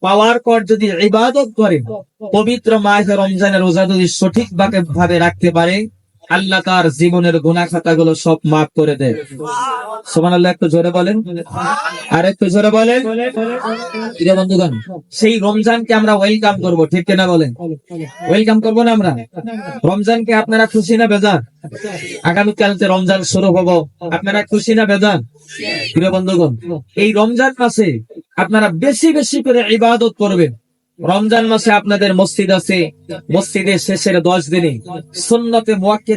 পাওয়ার পর যদি ইবাদত করে পবিত্র মাহে রমজানের রোজা যদি সঠিক ভাবে রাখতে পারে আল্লাহ তার জীবনের গুণা খাতাগুলো সব মাফ করে দেয়। সোমান আল্লাহ একটু জোরে বলেন। আর একটু জোরে বলেন। বন্ধুগণ, সেই রমজানকে আমরা ওয়েলকাম করব, ঠিক কিনা বলেন? ওয়েলকাম করব না আমরা? রমজানকে আপনারা খুশি না বেজান আগামীকাল যে রমজান শুরু হব, আপনারা খুশি না বেজান প্রিয় বন্ধুগণ, এই রমজান মাসে আপনারা বেশি বেশি করে ইবাদত করবেন। রমজান মাসে আপনাদের মসজিদ আছে। মসজিদের শেষের দশ দিনে। সুন্নতে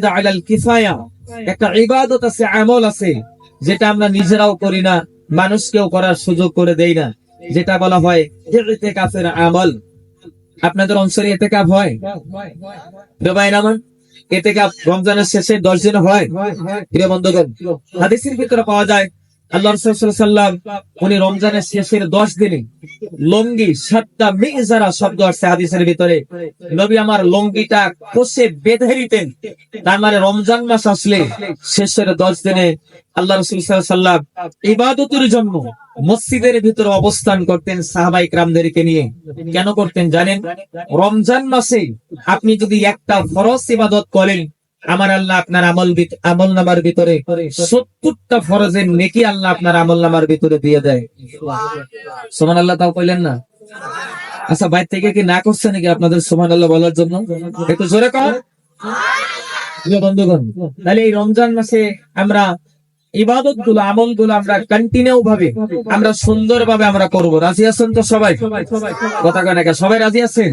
আলাল কিফায়া। একটা ইবাদত আছে, আমল আছে। যেটা আমরা নিজেরাও করি না, মানুষকেও করার সুযোগ করে দেই না। যেটা বলা হয় আমল। আপনাদের অঞ্চলে ইতিকাফ হয়? রবাইন আমার, ইতিকাফ রমজানের শেষে দশ দিন হয়। বন্ধুগণ, হাদিসের ভিতরে পাওয়া যায় আল্লাহ রসুল্লাম উনি রমজানের শেষের দশ দিনে লঙ্গি, সাতটা মেজারা শব্দ আসছে হাদিসের ভিতরে। নবী আমার লঙ্গিটা কষে বেঁধে দিতেন। তার মানে রমজান মাস আসলে শেষের দশ দিনে আল্লাহ রসুল সাল্লাম ইবাদতের জন্য মসজিদের ভিতরে অবস্থান করতেন সাহাবাই ক্রামদেরকে নিয়ে। কেন করতেন জানেন? রমজান মাসে আপনি যদি একটা ফরজ ইবাদত করেন আমার আল্লাহ আপনার আমল আমল নামার ভিতরে সত্তরটা ফরজের নেকি আল্লাহ আপনার আমল নামার ভিতরে দিয়ে দেয়। সোমান আল্লাহ তাও কইলেন না? আচ্ছা বাইর থেকে কি না করছে নাকি আপনাদের সোমান আল্লাহ বলার জন্য? একটু জোরে কর বন্ধুগণ, তাহলে এই রমজান মাসে আমরা ইবাদতগুলো আমলগুলো আমরা কন্টিনিউ ভাবে, আমরা সুন্দর ভাবে আমরা করব। রাজি আছেন তো সবাই? কথা কেন? সবাই রাজি আছেন?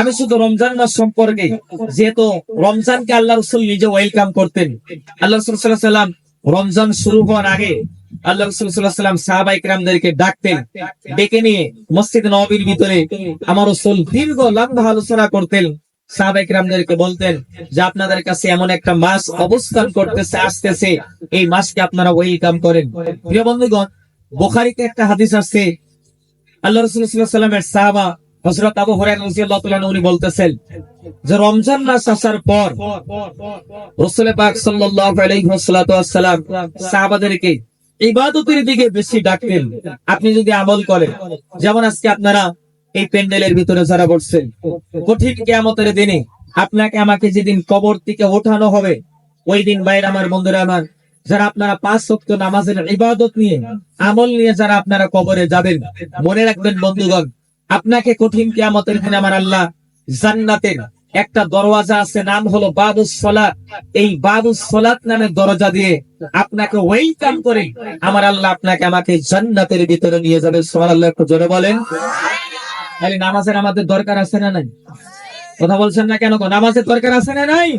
আমি শুধু রমজান মাস সম্পর্কে, যেহেতু রমজানকে আল্লাহ রসুল নিজে ওয়েলকাম করতেন। আল্লাহ রসুল সাল্লাম রমজান শুরু হওয়ার আগে আল্লাহ রসুল সাল্লাহ সাল্লাম সাহাবাই ক্রামদেরকে ডাকতেন, ডেকে নিয়ে মসজিদ নবীর ভিতরে আমার রসুল দীর্ঘ লম্বা আলোচনা করতেন। বলতেন যে আপনাদের কাছে এমন একটা মাস অবস্থান করতেছে, আসতেছে। এই মাসকে আপনারা ওয়েলকাম করেন। প্রিয় বন্ধুগণ, বোখারিতে একটা হাদিস আল্লাহ সাহাবা আবু উনি বলতেছেন যে রমজান মাস আসার পর রসুল পাক ওয়াসাল্লাম সাহাবাদেরকে ইবাদতের দিকে বেশি ডাকতেন। আপনি যদি আমল করেন, যেমন আজকে আপনারা এই প্যান্ডেলের ভিতরে যারা বসছেন, কঠিন কেয়ামতের দিনে আপনাকে আমাকে যেদিন কবর থেকে ওঠানো হবে, ওই দিন বাইরে আমার বন্ধুরা আমার, যারা আপনারা পাঁচ শক্ত নামাজের ইবাদত নিয়ে, আমল নিয়ে যারা আপনারা কবরে যাবেন, মনে রাখবেন বন্ধুগণ, আপনাকে কঠিন কেয়ামতের দিনে আমার আল্লাহ জান্নাতের একটা দরওয়াজা আছে, নাম হলো বাবুস সলাত। এই বাবুস সলাত নামের দরজা দিয়ে আপনাকে ওয়েলকাম করে আমার আল্লাহ আপনাকে আমাকে জান্নাতের ভিতরে নিয়ে যাবে। সোমান আল্লাহ একটু জোরে বলেন। তাহলে নামাজের আমাদের দরকার আছে না নাই? কথা বলছেন না কেন নামাজের দরকার আছে না নাই?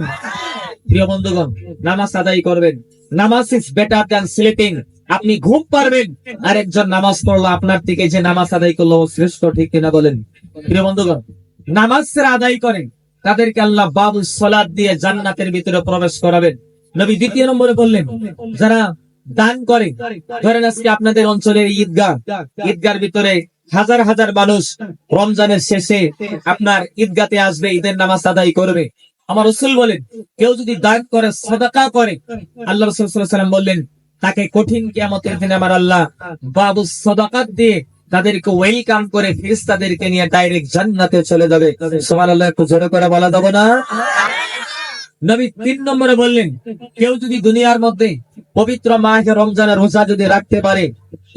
প্রিয় বন্ধুগণ, নামাজ আদায় করবেন। নামাজ ইজ বেটার দ্যান স্লিপিং আপনি ঘুম পারবেন। আর একজন নামাজ পড়ল, আপনার থেকে যে নামাজ আদায় করল শ্রেষ্ঠ ঠিক কিনা বলেন? প্রিয় বন্ধুগণ, নামাজ আদায় করেন তাদেরকে আল্লাহ বাবু সলাদ দিয়ে জান্নাতের ভিতরে প্রবেশ করাবেন। নবী দ্বিতীয় নম্বরে বললেন, যারা দান করে, ধরেন আজকে আপনাদের অঞ্চলের ঈদগাহ ঈদগার ভিতরে হাজার হাজার মানুষ রমজানের শেষে আপনার ঈদগাতে আসবে ঈদের নামাজ আদায় করবে। আমার রসুল বলেন কেউ যদি দান করে সদাকা করে আল্লাহ রসুল সাল্লাল্লাহু আলাইহি সাল্লাম বললেন তাকে কঠিন কিয়ামতের দিনে আমার আল্লাহ বাবু সদাকাত দিয়ে তাদেরকে ওয়েলকাম করে ফেরেশতাদেরকে নিয়ে ডাইরেক্ট জান্নাতে চলে যাবে। আল্লাহ একটু জোরে করে বলা দেবো না? নবী তিন নম্বরে বললেন কেউ যদি দুনিয়ার মধ্যে পবিত্র মাহে রমজানের রোজা যদি রাখতে পারে,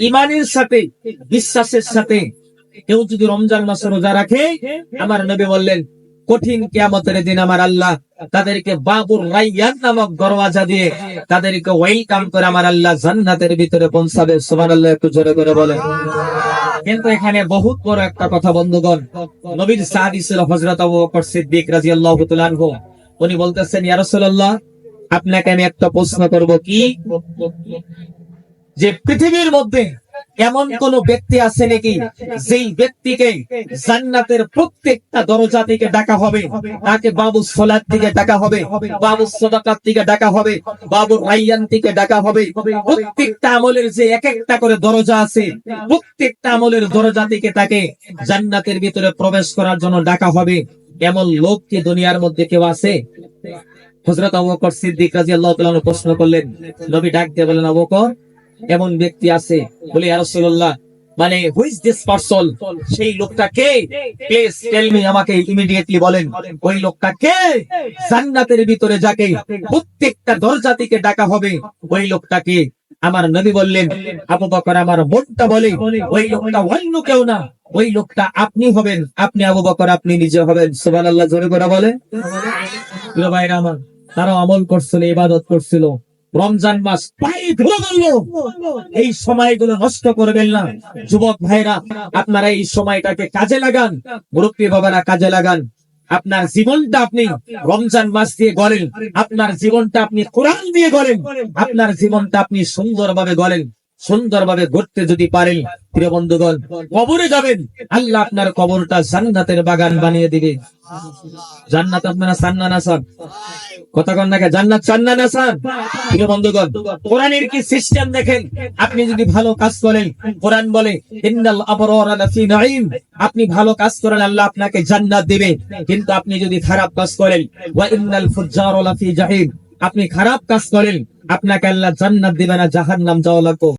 ইমানের সাথে, বিশ্বাসের সাথে কেউ যদি রমজান মাসে রোজা রাখে, আমার নবী বললেন, কঠিন কিয়ামতের দিন আমার আল্লাহ তাদেরকে বাবুর রাইয়ান নামক দরওয়াজা দিয়ে তাদেরকে ওয়েলকাম করে আমার আল্লাহ জান্নাতের ভিতরে পৌঁছাবে। সুবহানাল্লাহ, একটু জোরে করে বলেন। কিন্তু এখানে বহুত বড় একটা কথা, বন্ধুগণ। নবীর সাহাবী ছিল হযরত আবু বকর সিদ্দিক রাদিয়াল্লাহু তাআলা উনি বলতেছেন, ইয়া আপনাকে আমি একটা প্রশ্ন করব কি? যে পৃথিবীর মধ্যে এমন কোন ব্যক্তি আছে নাকি যেই ব্যক্তিকে জান্নাতের প্রত্যেকটা দরজা থেকে ডাকা হবে? তাকে বাবু সোলার থেকে ডাকা হবে, বাবু সদাকার থেকে ডাকা হবে, বাবু রাইয়ান থেকে ডাকা হবে। প্রত্যেকটা আমলের যে এক একটা করে দরজা আছে, প্রত্যেকটা আমলের দরজা থেকে তাকে জান্নাতের ভিতরে প্রবেশ করার জন্য ডাকা হবে। এমন লোক কি দুনিয়ার মধ্যে কেউ আছে? হজরত আবু বকর সিদ্দিক তাআলা আনহু প্রশ্ন করলেন, নবী ডাক দিয়ে বলেন আবু বকর, এমন ব্যক্তি আছে? বলে রাসূলুল্লাহ মানে হুইজ দিস পারসন সেই লোকটা কে? প্লিজ টেল মি আমাকে ইমিডিয়েটলি বলেন। ওই লোকটা কে? জান্নাতের ভিতরে যাকে প্রত্যেকটা দরজা থেকে ডাকা হবে, ওই লোকটা কে? আমার নবী বললেন, আবু বকর, আমার মনটা বলে, ওই লোকটা অন্য কেউ না। ওই লোকটা আপনি হবেন, আপনি আবু বকর, আপনি নিজে হবেন। সুবহানাল্লাহ, জোরে করে বলে ভাইরা আমার তারা আমল করছিল, ইবাদত করছিল। রমজান মাস পাই ধরে গেল এই সময়গুলো নষ্ট করবেন না। যুবক ভাইরা, আপনারা এই সময়টাকে কাজে লাগান। মুরব্বী বাবারা কাজে লাগান। আপনার জীবনটা আপনি রমজান মাস দিয়ে গড়েন। আপনার জীবনটা আপনি কোরআন দিয়ে গড়েন। আপনার জীবনটা আপনি সুন্দরভাবে গড়েন। সুন্দরভাবে গড়তে যদি পারেন, প্রিয় বন্ধুগণ, কবরে যাবেন। আল্লাহ আপনার কবরটা জান্নাতের বাগান বানিয়ে দিবে। জান্নাত আপনারা চান না না কথা কন নাকি জান্নাত চান না না প্রিয় বন্ধুগণ, কোরআনের কি সিস্টেম দেখেন? আপনি যদি ভালো কাজ করেন, কোরআন বলে, ইন্নাল আবরারা লাফি নাঈম। আপনি ভালো কাজ করেন, আল্লাহ আপনাকে জান্নাত দিবে। কিন্তু আপনি যদি খারাপ কাজ করেন, ওয়া ইন্নাল ফুজ্জারা লাফি জাহিম। আপনি খারাপ কাজ করেন, আপনাকে আল্লাহ জান্নাত দিবে না, জাহান্নাম যাওয়া লাগবে।